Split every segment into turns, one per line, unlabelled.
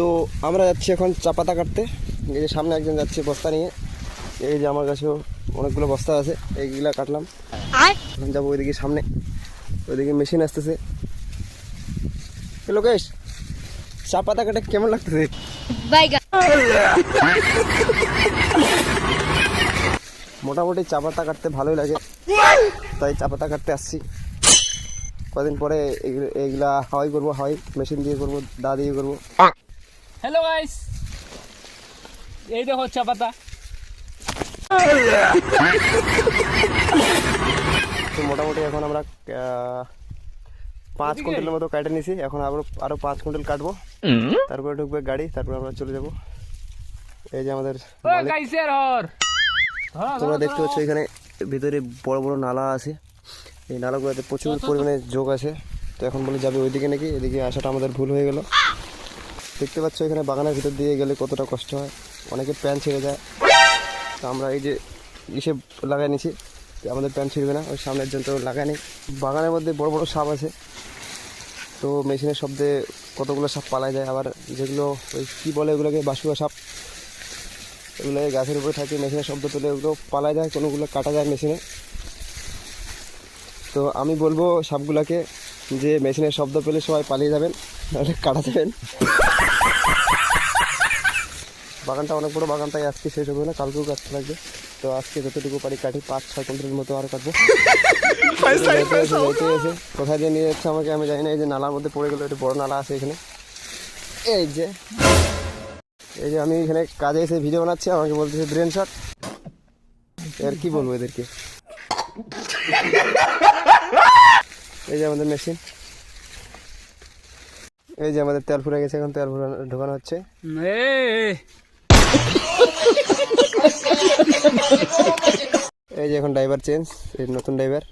তো আমরা যাচ্ছি এখন চা পাতা কাটতে। এই যে সামনে একজন যাচ্ছে বস্তা নিয়ে। এই যে আমার কাছেও অনেকগুলো বস্তা আছে এইগুলা কাটলাম। এখন যাব ওইদিকে সামনে। ওইদিকে মেশিন আসতেছে। লোকেশ চা পাতা কাটে কেমন লাগতেছে? মোটামুটি চা পাতা কাটতে ভালোই লাগে। তাই চা পাতা কাটতে আসছি। কদিন পরে এগুলো- এইগুলা হাওয়াই করব হাওয়াই মেশিন দিয়ে করব দা দিয়ে করব।
হ্যালো গাইস এই দেখো চা পাতা
তো মোটামুটি এখন আমরা পাঁচ কুইন্টালের মতো কাটে নিছি। এখন আরও আরও পাঁচ কুইন্টাল কাটবো। তারপরে ঢুকবে গাড়ি তারপরে আমরা চলে যাব। এই যে আমাদের তোমরা দেখতে পাচ্ছ এখানে ভিতরে বড় বড় নালা আছে। এই নালাগুলোতে প্রচুর পরিমাণে যোগ আছে। তো এখন বলে যাবে ওইদিকে নাকি? এদিকে আসাটা আমাদের ভুল হয়ে গেল। দেখতে পাচ্ছ এখানে বাগানের ভিতর দিয়ে গেলে কতটা কষ্ট হয়। অনেকে প্যান ছেড়ে যায়। তো আমরা এই যে ইসে লাগাই নিছি। আমাদের প্যান ছিঁড়বে না। ওই সামনের জন্য লাগাই নি বাগানের মধ্যে বড় বড় সাপ আছে। তো মেশিনের শব্দে কতগুলো সাপ পালা যায়। আবার যেগুলো ওই কী বলে ওগুলোকে বাসুয়া সাপ, এগুলো গাছের উপরে থাকে। মেশিনের শব্দ পেলে ওগুলো পালা যায়। কোনোগুলো কাটা যায় মেশিনে। তো আমি বলব সাপগুলোকে যে মেশিনের শব্দ পেলে সবাই পালিয়ে যাবেন। নাহলে কাটা যাবেন। বাগানটা অনেক বড় বাগান তাই আজকে শেষ হবে না কালকেও কাটতে লাগবে। তো আজকে যতটুকু পারি কাটি পাঁচ ছয় কুইন্টালের মতো আর কাটবো। কোথায় দিয়ে নিয়ে যাচ্ছে আমাকে আমি জানি না এই যে নালার মধ্যে পড়ে গেলো একটা বড় নালা আছে এখানে। এই যে এই যে আমি এখানে কাজে এসে ভিডিও বানাচ্ছি আমাকে বলতেছে ব্রেন শট এর কি বলব এদেরকে? এই যে আমাদের মেশিন এই যে আমাদের তেল ফুরে গেছে এখন তেল ঢোকানো হচ্ছে। এই যে এখন ড্রাইভার চেঞ্জ এই নতুন ড্রাইভার।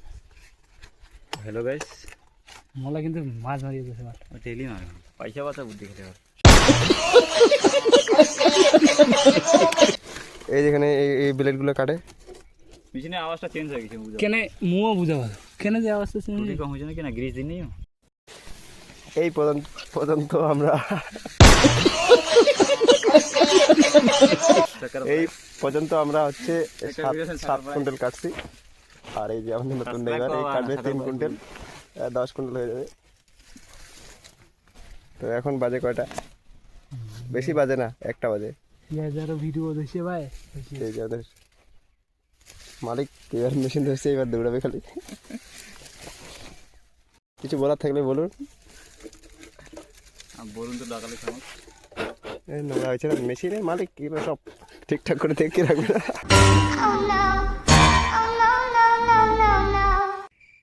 হ্যালো গাইস
মোলা কিন্তু মাছ মারিয়ে দিয়েছে এবার।
টেলি মার পয়সা পাতা বুদ্ধি খেলে এবার
এই যেখানে এই এই ব্লেডগুলো কাটে।
মেশিনের আওয়াজটা চেঞ্জ হয়ে গেছে বুঝা।
কেনে মুও বুঝা ভালো। কেনে যে আওয়াজটা শুনি?
ত্রুটি কম হয়েছে না গ্রিস দিন নেই
এই পর্যন্ত পর্যন্ত আমরা এই পর্যন্ত আমরা হচ্ছে সাত কুইন্টাল কাটছি। আর এই যে আমাদের নতুন ড্রাইভার এই কাটবে তিন কুইন্টাল দশ কুইন্টাল হয়ে যাবে। তো এখন বাজে কয়টা? বেশি বাজে না একটা বাজে।
হাজারো ভিডিও দেখছে ভাই।
এই যে মালিক এবার মেশিন ধরছে এবার দৌড়াবে খালি। কিছু বলার থাকলে বলুন।
বলুন তো ডাকালে কেমন
নোংরা হয়েছে মেশিনের মালিক এগুলো সব ঠিকঠাক করে দেখে রাখবে না।
Oh